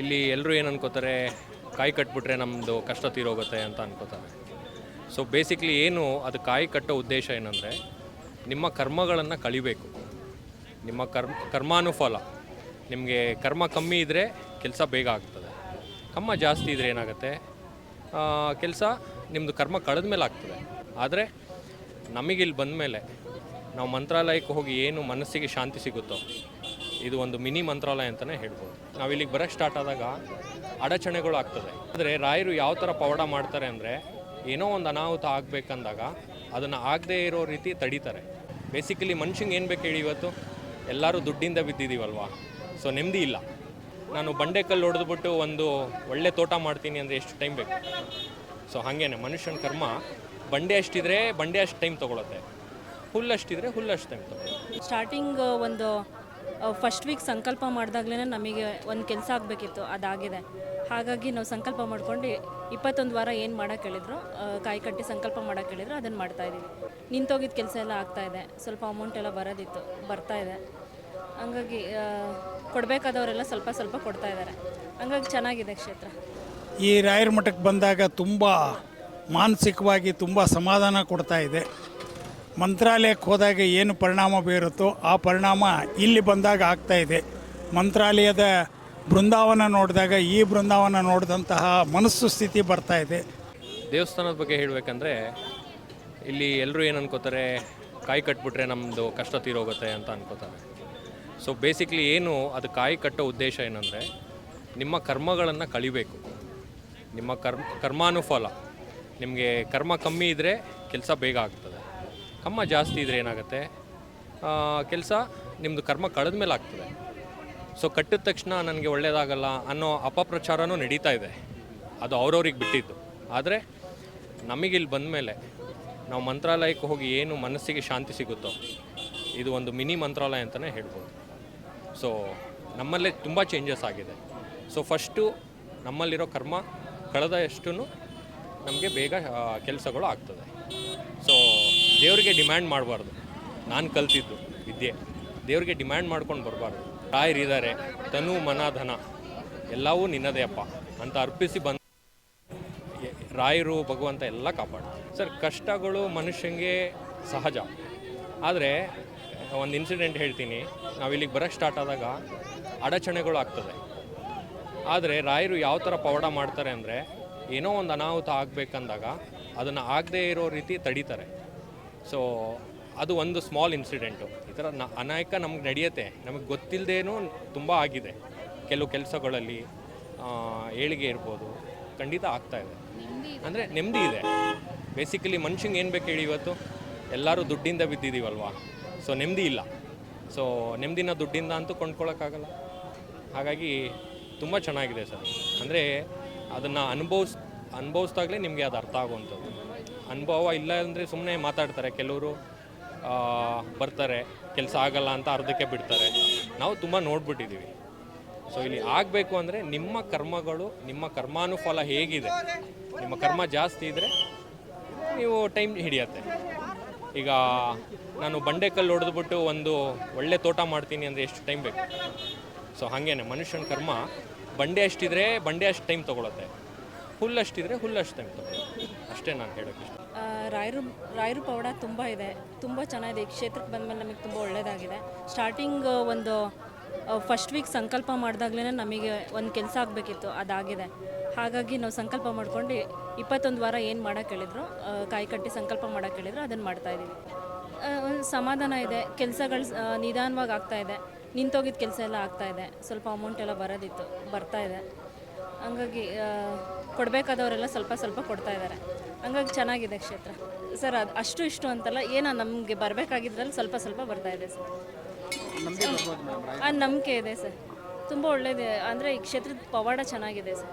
ಇಲ್ಲಿ ಎಲ್ಲರೂ ಏನು ಅನ್ಕೋತಾರೆ, ಕಾಯಿ ಕಟ್ಬಿಟ್ರೆ ನಮ್ಮದು ಕಷ್ಟ ತೀರೋಗುತ್ತೆ ಅಂತ ಅನ್ಕೋತಾರೆ. ಸೊ ಬೇಸಿಕ್ಲಿ ಏನು, ಅದು ಕಾಯಿ ಕಟ್ಟೋ ಉದ್ದೇಶ ಏನಂದರೆ, ನಿಮ್ಮ ಕರ್ಮಗಳನ್ನು ಕಳಿಬೇಕು. ನಿಮ್ಮ ಕರ್ಮ, ಕರ್ಮಾನುಫಲ. ನಿಮಗೆ ಕರ್ಮ ಕಮ್ಮಿ ಇದ್ದರೆ ಕೆಲಸ ಬೇಗ ಆಗ್ತದೆ. ಕರ್ಮ ಜಾಸ್ತಿ ಇದ್ದರೆ ಏನಾಗುತ್ತೆ? ಕೆಲಸ ನಿಮ್ಮದು ಕರ್ಮ ಕಳೆದ ಮೇಲೆ ಆಗ್ತದೆ. ಆದರೆ ನಮಗಿಲ್ಲಿ ಬಂದ ಮೇಲೆ ನಾವು ಮಂತ್ರಾಲಯಕ್ಕೆ ಹೋಗಿ ಏನು ಮನಸ್ಸಿಗೆ ಶಾಂತಿ ಸಿಗುತ್ತೋ ಇದು ಒಂದು ಮಿನಿ ಮಂತ್ರಾಲಯ ಅಂತಲೇ ಹೇಳ್ಬೋದು. ನಾವು ಇಲ್ಲಿಗೆ ಬರೋಕ್ಕೆ ಸ್ಟಾರ್ಟ್ ಆದಾಗ ಅಡಚಣೆಗಳು ಆಗ್ತದೆ. ಆದರೆ ರಾಯರು ಯಾವ ಥರ ಪವಾಡ ಮಾಡ್ತಾರೆ ಅಂದರೆ ಏನೋ ಒಂದು ಅನಾಹುತ ಆಗಬೇಕಂದಾಗ ಅದನ್ನು ಆಗದೇ ಇರೋ ರೀತಿ ತಡೀತಾರೆ. ಬೇಸಿಕಲಿ ಮನುಷ್ಯಂಗೆ ಏನು ಬೇಕು ಹೇಳಿ ಇವತ್ತು? ಎಲ್ಲರೂ ದುಡ್ಡಿಂದ ಬಿದ್ದಿದ್ದೀವಲ್ವಾ ಸೊ ನೆಮ್ಮದಿ ಇಲ್ಲ. ನಾನು ಬಂಡೆಕಲ್ಲು ಹೊಡೆದ್ಬಿಟ್ಟು ಒಂದು ಒಳ್ಳೆ ತೋಟ ಮಾಡ್ತೀನಿ ಅಂದರೆ ಎಷ್ಟು ಟೈಮ್ ಬೇಕು? ಸೊ ಹಾಗೇನೆ, ಮನುಷ್ಯನ ಕರ್ಮ ಬಂಡೆ ಅಷ್ಟಿದ್ರೆ ಬಂಡೆ ಅಷ್ಟು ಟೈಮ್ ತೊಗೊಳುತ್ತೆ. ಹುಲ್ಲಷ್ಟಿದ್ರೆ ಹುಲ್ಲಷ್ಟು ಟೈಮ್ ತೊಗೊಳುತ್ತೆ. ಸ್ಟಾರ್ಟಿಂಗ್ ಒಂದು ಫಸ್ಟ್ ವೀಕ್ ಸಂಕಲ್ಪ ಮಾಡಿದಾಗಲೇ ನಮಗೆ ಒಂದು ಕೆಲಸ ಆಗಬೇಕಿತ್ತು, ಅದಾಗಿದೆ. ಹಾಗಾಗಿ ನಾವು ಸಂಕಲ್ಪ ಮಾಡ್ಕೊಂಡು ಇಪ್ಪತ್ತೊಂದು ವಾರ ಏನು ಮಾಡೋಕೆ ಹೇಳಿದ್ರು ಕಾಯಿ ಕಟ್ಟಿ ಸಂಕಲ್ಪ ಮಾಡೋಕೆ ಹೇಳಿದ್ರು ಅದನ್ನು ಮಾಡ್ತಾಯಿದ್ದೀವಿ ನಿಂತೋಗಿದ್ದ ಕೆಲಸ ಎಲ್ಲ ಆಗ್ತಾ ಇದೆ, ಸ್ವಲ್ಪ ಅಮೌಂಟ್ ಎಲ್ಲ ಬರೋದಿತ್ತು ಇದೆ. ಹಂಗಾಗಿ ಕೊಡಬೇಕಾದವರೆಲ್ಲ ಸ್ವಲ್ಪ ಸ್ವಲ್ಪ ಕೊಡ್ತಾ ಇದ್ದಾರೆ ಹಂಗಾಗಿ ಚೆನ್ನಾಗಿದೆ ಕ್ಷೇತ್ರ. ಈ ರಾಯರ ಮಠಕ್ಕೆ ಬಂದಾಗ ತುಂಬ ಮಾನಸಿಕವಾಗಿ ತುಂಬ ಸಮಾಧಾನ ಕೊಡ್ತಾ ಇದೆ. ಮಂತ್ರಾಲಯಕ್ಕೆ ಹೋದಾಗ ಏನು ಪರಿಣಾಮ ಬೀರುತ್ತೋ ಆ ಪರಿಣಾಮ ಇಲ್ಲಿ ಬಂದಾಗ ಆಗ್ತಾ ಇದೆ. ಮಂತ್ರಾಲಯದ ಬೃಂದಾವನ ನೋಡಿದಾಗ ಈ ಬೃಂದಾವನ ನೋಡಿದಂತಹ ಮನಸ್ಸು ಸ್ಥಿತಿ ಬರ್ತಾ ಇದೆ. ದೇವಸ್ಥಾನದ ಬಗ್ಗೆ ಹೇಳಬೇಕಂದ್ರೆ ಇಲ್ಲಿ ಎಲ್ಲರೂ ಏನು ಅನ್ಕೋತಾರೆ, ಕಾಯಿ ಕಟ್ಬಿಟ್ರೆ ನಮ್ಮದು ಕಷ್ಟ ತೀರೋಗುತ್ತೆ ಅಂತ ಅನ್ಕೋತಾರೆ. ಸೊ ಬೇಸಿಕ್ಲಿ ಏನು ಅದು ಕಾಯಿ ಕಟ್ಟೋ ಉದ್ದೇಶ ಏನಂದರೆ, ನಿಮ್ಮ ಕರ್ಮಗಳನ್ನು ಕಳಿಬೇಕು ನಿಮ್ಮ ಕರ್ಮ, ಕರ್ಮಾನುಫಲ. ನಿಮಗೆ ಕರ್ಮ ಕಮ್ಮಿ ಇದ್ದರೆ ಕೆಲಸ ಬೇಗ ಆಗ್ತದೆ. ಕರ್ಮ ಜಾಸ್ತಿ ಇದ್ರೆ ಏನಾಗುತ್ತೆ? ಕೆಲಸ ನಿಮ್ಮದು ಕರ್ಮ ಕಳೆದ ಮೇಲೆ ಆಗ್ತದೆ. ಸೊ ಕಟ್ಟಿದ ತಕ್ಷಣ ನನಗೆ ಒಳ್ಳೆಯದಾಗಲ್ಲ ಅನ್ನೋ ಅಪಪ್ರಚಾರನೂ ನಡೀತಾ ಇದೆ. ಅದು ಅವ್ರವ್ರಿಗೆ ಬಿಟ್ಟಿದ್ದು. ಆದರೆ ನಮಗಿಲ್ಲಿ ಬಂದ ಮೇಲೆ ನಾವು ಮಂತ್ರಾಲಯಕ್ಕೆ ಹೋಗಿ ಏನು ಮನಸ್ಸಿಗೆ ಶಾಂತಿ ಸಿಗುತ್ತೋ, ಇದು ಒಂದು ಮಿನಿ ಮಂತ್ರಾಲಯ ಅಂತಲೇ ಹೇಳ್ಬೋದು. ಸೊ ನಮ್ಮಲ್ಲೇ ತುಂಬ ಚೇಂಜಸ್ ಆಗಿದೆ. ಸೊ ಫಸ್ಟು ನಮ್ಮಲ್ಲಿರೋ ಕರ್ಮ ಕಳೆದಷ್ಟು ನಮಗೆ ಬೇಗ ಕೆಲಸಗಳು ಆಗ್ತದೆ. ದೇವರಿಗೆ ಡಿಮ್ಯಾಂಡ್ ಮಾಡಬಾರ್ದು. ನಾನು ಕಲ್ತಿದ್ದು ವಿದ್ಯೆ. ದೇವರಿಗೆ ಡಿಮ್ಯಾಂಡ್ ಮಾಡ್ಕೊಂಡು ಬರಬಾರ್ದು. ರಾಯರಿದ್ದಾರೆ ತನು ಮನ ಧನ, ಎಲ್ಲವೂ ನಿನ್ನದೇ ಅಪ್ಪ ಅಂತ ಅರ್ಪಿಸಿ ಬಂದು ರಾಯರು, ಭಗವಂತ ಎಲ್ಲ ಕಾಪಾಡ. ಸರ್, ಕಷ್ಟಗಳು ಮನುಷ್ಯನಿಗೆ ಸಹಜ. ಆದರೆ, ಒಂದು ಇನ್ಸಿಡೆಂಟ್ ಹೇಳ್ತೀನಿ. ನಾವು ಇಲ್ಲಿಗೆ ಬರೋಕ್ಕೆ ಸ್ಟಾರ್ಟ್ ಆದಾಗ ಅಡಚಣೆಗಳು ಆಗ್ತದೆ. ಆದರೆ, ರಾಯರು ಯಾವ ಥರ ಪವಾಡ ಮಾಡ್ತಾರೆ ಅಂದರೆ, ಏನೋ ಒಂದು ಅನಾಹುತ ಆಗಬೇಕಂದಾಗ, ಅದನ್ನು ಆಗದೇ ಇರೋ ರೀತಿ ತಡೀತಾರೆ. ಸೊ ಅದು ಒಂದು ಸ್ಮಾಲ್ ಇನ್ಸಿಡೆಂಟು ಈ ಥರ ನ ಅನಾಯಕ ನಮ್ಗೆ ನಡೆಯುತ್ತೆ. ನಮಗೆ ಗೊತ್ತಿಲ್ಲದೇನು ತುಂಬ ಆಗಿದೆ. ಕೆಲವು ಕೆಲಸಗಳಲ್ಲಿ ಏಳಿಗೆ ಇರ್ಬೋದು. ಖಂಡಿತ ಆಗ್ತಾ ಇದೆ. ಅಂದರೆ ನೆಮ್ಮದಿ ಇದೆ. ಬೇಸಿಕಲಿ ಮನುಷ್ಯಂಗೆ ಏನು ಬೇಕು ಹೇಳಿ ಇವತ್ತು? ಎಲ್ಲರೂ ದುಡ್ಡಿಂದ ಬಿದ್ದಿದ್ದೀವಲ್ವಾ ಸೊ ನೆಮ್ಮದಿ ಇಲ್ಲ. ಸೊ ನೆಮ್ಮದಿನ ದುಡ್ಡಿಂದ ಅಂತೂ ಕೊಂಡ್ಕೊಳ್ಳೋಕ್ಕಾಗಲ್ಲ ಹಾಗಾಗಿ ತುಂಬ ಚೆನ್ನಾಗಿದೆ ಸರ್. ಅಂದರೆ ಅದನ್ನು ಅನುಭವಿಸ್ ಅನುಭವಿಸ್ದಾಗಲೇ ನಿಮಗೆ ಅದು ಅರ್ಥ ಆಗುವಂಥದ್ದು. ಅನುಭವ ಇಲ್ಲ ಅಂದರೆ ಸುಮ್ಮನೆ ಮಾತಾಡ್ತಾರೆ. ಕೆಲವರು ಬರ್ತಾರೆ, ಕೆಲಸ ಆಗಲ್ಲ ಅಂತ ಅರ್ಧಕ್ಕೆ ಬಿಡ್ತಾರೆ. ನಾವು ತುಂಬ ನೋಡ್ಬಿಟ್ಟಿದ್ದೀವಿ ಸೊ ಇಲ್ಲಿ ಆಗಬೇಕು ಅಂದರೆ ನಿಮ್ಮ ಕರ್ಮಗಳು, ನಿಮ್ಮ ಕರ್ಮಾನುಫಲ ಹೇಗಿದೆ? ನಿಮ್ಮ ಕರ್ಮ ಜಾಸ್ತಿ ಇದ್ದರೆ ನೀವು ಟೈಮ್ ಹಿಡಿಯತ್ತೆ. ಈಗ ನಾನು ಬಂಡೆಕಲ್ಲು ಹೊಡೆದ್ಬಿಟ್ಟು ಒಂದು ಒಳ್ಳೆ ತೋಟ ಮಾಡ್ತೀನಿ ಅಂದರೆ ಎಷ್ಟು ಟೈಮ್ ಬೇಕು? ಸೊ ಹಾಗೇನೆ ಮನುಷ್ಯನ ಕರ್ಮ ಬಂಡೆ ಅಷ್ಟಿದ್ರೆ ಬಂಡೆ ಅಷ್ಟು ಟೈಮ್ ತೊಗೊಳುತ್ತೆ. ಹುಲ್ಲಷ್ಟಿದ್ರೆ ಹುಲ್ಲಷ್ಟು ಟೈಮ್ ಅಷ್ಟೇ ನಾನು ಹೇಳೋಕ್ಕೆ ಇಷ್ಟ. ರಾಯರು ರಾಯರು ಪೌಡ ತುಂಬ ಇದೆ. ತುಂಬ ಚೆನ್ನಾಗಿದೆ. ಈ ಕ್ಷೇತ್ರಕ್ಕೆ ಬಂದಮೇಲೆ ನಮಗೆ ತುಂಬ ಒಳ್ಳೆಯದಾಗಿದೆ ಸ್ಟಾರ್ಟಿಂಗ್ ಒಂದು ಫಸ್ಟ್ ವೀಕ್ ಸಂಕಲ್ಪ ಮಾಡಿದಾಗಲೇ ನಮಗೆ ಒಂದು ಕೆಲಸ ಆಗಬೇಕಿತ್ತು. ಅದಾಗಿದೆ. ಹಾಗಾಗಿ ನಾವು ಸಂಕಲ್ಪ ಮಾಡ್ಕೊಂಡು ಇಪ್ಪತ್ತೊಂದು ವಾರ ಏನು ಮಾಡೋಕ್ಕೆ ಹೇಳಿದ್ರು ಕಾಯಿ ಕಟ್ಟಿ ಸಂಕಲ್ಪ ಮಾಡೋಕ್ಕೆ ಹೇಳಿದ್ರು ಅದನ್ನು ಮಾಡ್ತಾಯಿದ್ದೀವಿ ಒಂದು ಸಮಾಧಾನ ಇದೆ. ಕೆಲಸಗಳು ನಿಧಾನವಾಗಿ ಆಗ್ತಾ ಇದೆ. ನಿಂತೋಗಿದ್ದ ಕೆಲಸ ಎಲ್ಲ ಆಗ್ತಾ ಇದೆ. ಸ್ವಲ್ಪ ಅಮೌಂಟ್ ಎಲ್ಲ ಬರೋದಿತ್ತು. ಬರ್ತಾ ಇದೆ. ಹಂಗಾಗಿ ಕೊಡಬೇಕಾದವರೆಲ್ಲ ಸ್ವಲ್ಪ ಸ್ವಲ್ಪ ಕೊಡ್ತಾ ಇದ್ದಾರೆ. ಹಂಗಾಗಿ ಚೆನ್ನಾಗಿದೆ ಕ್ಷೇತ್ರ. ಸರ್ ಅದು ಅಷ್ಟು ಇಷ್ಟು ಅಂತಲ್ಲ ಏನೋ ನಮಗೆ ಬರಬೇಕಾಗಿದ್ರಲ್ಲಿ ಸ್ವಲ್ಪ ಸ್ವಲ್ಪ ಬರ್ತಾ ಇದೆ ಸರ್. ಆ ನಂಬಿಕೆ ಇದೆ ಸರ್. ತುಂಬ ಒಳ್ಳೆಯದೇ ಅಂದರೆ ಈ ಕ್ಷೇತ್ರದ ಪವಾಡ ಚೆನ್ನಾಗಿದೆ ಸರ್.